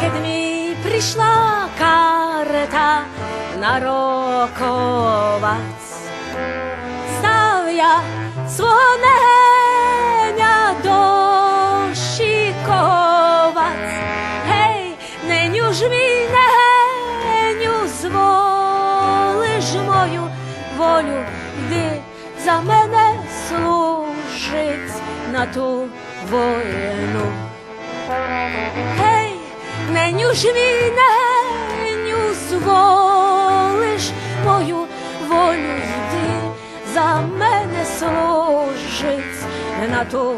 Кедмі прийшла карта на роковаць. Став я свого неня дощиковаць. Гей, неню ж мій неню, зволиш мою волю, йди за мене служить на ту війну. Гей, неню мій зволиш мою волю, йди за мене служить на ту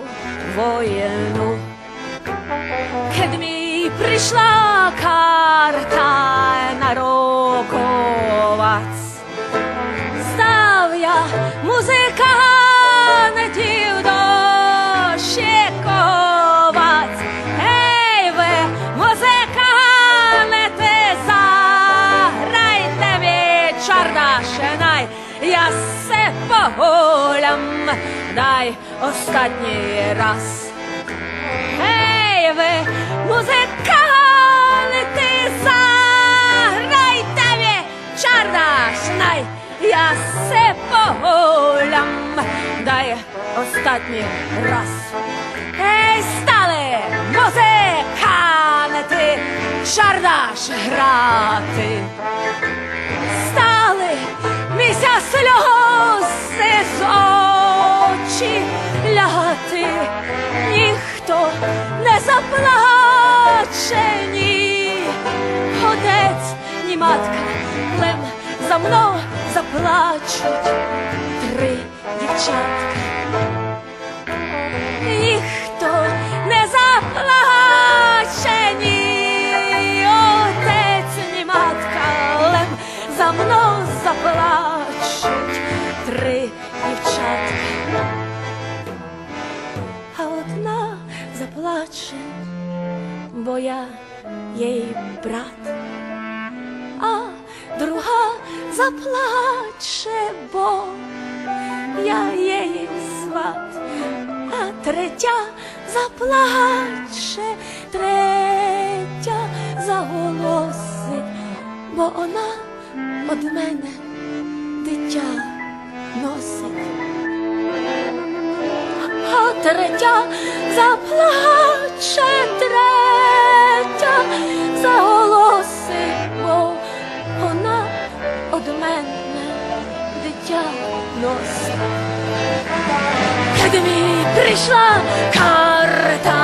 воєну. Кедмі прийшла карта на я се погулям, дай останній раз. Ей ви, музиканти, заграйте мій чардашинай, я се погулям, дай останній раз. Ей, стали музиканти, чардаш грати. Сльози з очі ляти. Ніхто не заплаче, ні отець, ні матка, лем за мною заплачуть три дівчатка. А одна заплаче, бо я їй брат, а друга заплаче, бо я її сват, а третя заплаче, третя заголосить, бо вона од мене дитя третя заплаче, третя заголосить, бо вона од мене дитя носить. Кедмі прийшла карта